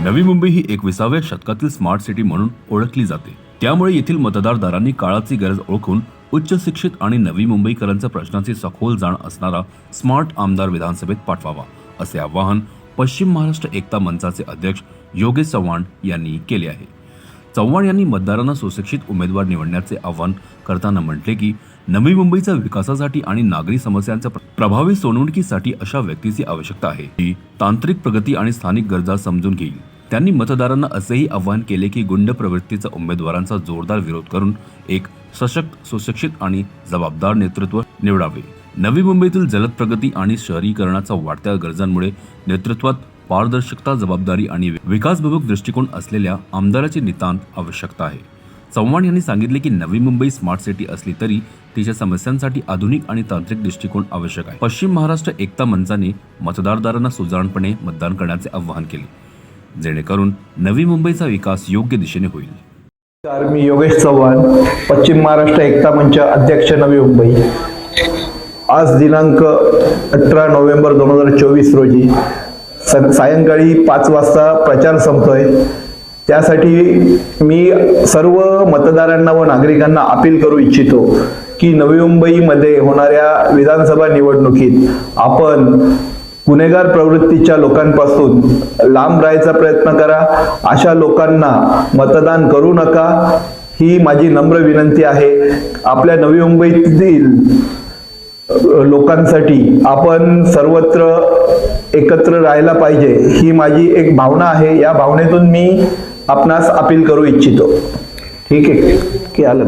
नवी मुंबई ही एकविसाव्या शतकातील smart city म्हणून ओळखली जाते. त्यामुळे येथील मतदारदारांनी काळाची गरज ओळखून उच्च शिक्षित आणि नवी मुंबईकरांच्या प्रश्नांची सखोल जाण असणारा स्मार्ट आमदार विधानसभेत पाठवावा असे आवाहन पश्चिम महाराष्ट्र एकता मंचाचे अध्यक्ष योगेश चव्हाण यांनी केले आहे. चव्हाण यांनी मतदारांना सुशिक्षित उमेदवार निवडण्याचे आवाहन करताना म्हटले की नवी मुंबईच्या विकासासाठी आणि नागरी समस्यांच्या प्रभावी सोडवणुकीसाठी अशा व्यक्तीची आवश्यकता आहे जी तांत्रिक प्रगती आणि स्थानिक गरजा समजून घेईल. त्यांनी मतदारांना असेही आवाहन केले की गुंड प्रवृत्तीचा उमेदवारांचा जोरदार विरोध करून एक सशक्त सुशिक्षित आणि जबाबदार नेतृत्व निवडावे. नवी मुंबईतील जलद प्रगती आणि शहरीकरणाच्या वाढत्या गरजांमुळे नेतृत्वात पारदर्शकता जबाबदारी आणि विकासभिमुख दृष्टिकोन असलेल्या आमदाराची नितांत आवश्यकता आहे. चव्हाण यांनी सांगितले की नवी मुंबई स्मार्ट सिटी असली तरी तिच्या समस्यांसाठी आधुनिक आणि तांत्रिक दृष्टिकोन आवश्यक आहे. पश्चिम महाराष्ट्र एकता मंचाने मतदारदारांना सुजाणपणे मतदान करण्याचे आवाहन केले. जेणेकरून नवी मुंबईचा विकास योग्य दिशेने होईल. मी योगेश चव्हाण पश्चिम महाराष्ट्र एकता मंच अध्यक्ष नवी मुंबई. आज दिनांक अठरा नोव्हेंबर दोन हजार चोवीस रोजी स सायंकाळी पाच वाजता प्रचार संपतोय. त्यासाठी मी सर्व मतदारांना व नागरिकांना अपील करू इच्छितो की नवी मुंबईमध्ये होणाऱ्या विधानसभा निवडणुकीत आपण गुन्हेगार प्रवृत्तीच्या लोकांपासून लांब राहायचा प्रयत्न करा. अशा लोकांना मतदान करू नका. ही माझी नम्र विनंती आहे. आपल्या नवी मुंबईतील लोकांसाठी आपण सर्वत्र एकत्र राहायला पाहिजे. ही माझी एक भावना आहे. या भावनेतून मी आपणास अपील करू इच्छितो. ठीक आहे. की आलं.